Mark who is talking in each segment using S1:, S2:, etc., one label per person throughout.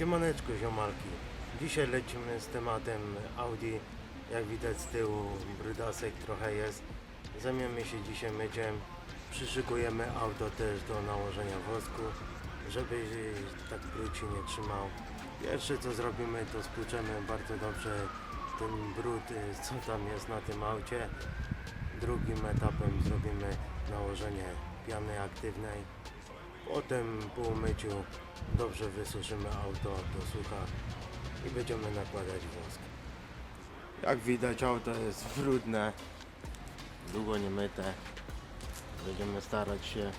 S1: Siemaneczko ziomalki. Dzisiaj lecimy z tematem Audi. Jak widać z tyłu brydasek trochę jest. Zamiemy się dzisiaj myciem. Przyszykujemy auto też do nałożenia wosku, żeby tak brud się nie trzymał. Pierwsze co zrobimy to spłuczemy bardzo dobrze ten brud, y, co tam jest na tym aucie. Drugim etapem zrobimy nałożenie piany aktywnej. Potem po umyciu dobrze wysuszymy auto do sucha i będziemy nakładać wosk. Jak widać auto jest brudne, długo nie myte. Będziemy starać się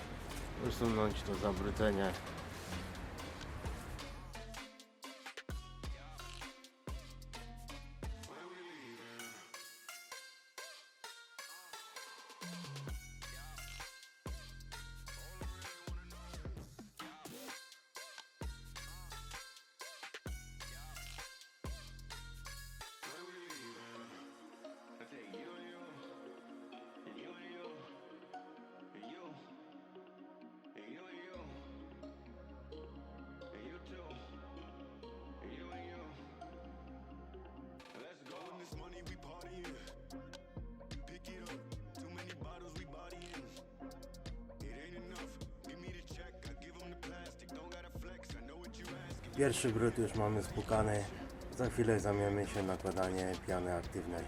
S1: usunąć to zabrudzenie.
S2: Pick it up. Too many bottles we. It ain't enough. Give me the check. I give 'em the plastic. Don't gotta flex. I know what you.
S1: Pierwszy brud już mamy spłukany. Za chwilę zamiemy się nakładanie piany aktywnej.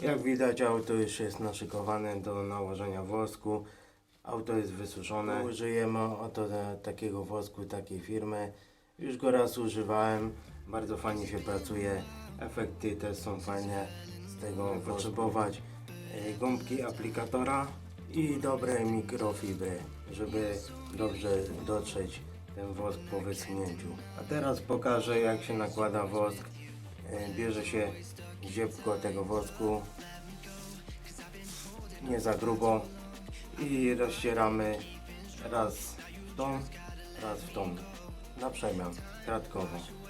S1: Jak widać auto już jest naszykowane do nałożenia wosku. Auto jest wysuszone. Użyjemy oto te- takiego wosku takiej firmy. Już go raz używałem. Bardzo fajnie się pracuje. Efekty też są fajne. Z tego potrzebować e, gąbki aplikatora i dobrej mikrofibry, żeby dobrze dotrzeć ten wosk po wysunięciu. A teraz pokażę jak się nakłada wosk. E, Bierze się ziepko tego wosku, nie za grubo. I rozcieramy raz w tą, raz w tą, na przemian, kratkowo.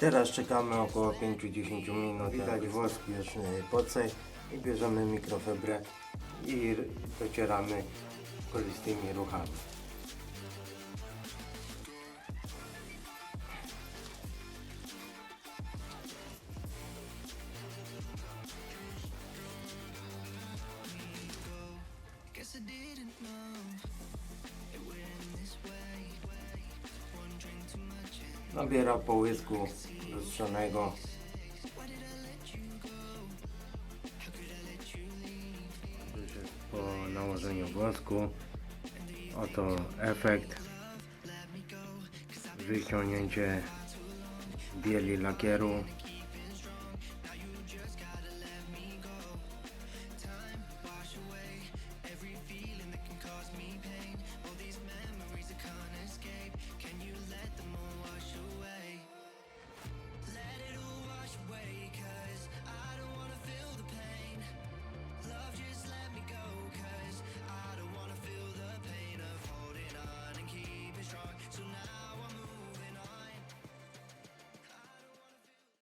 S1: Teraz czekamy około 5-10 minut. Widać wosk już pocej i bierzemy mikrofibrę i docieramy kolistymi ruchami. Nabiera połysku lustrzanego. Po nałożeniu wosku. Oto efekt. Wyciągnięcie bieli lakieru.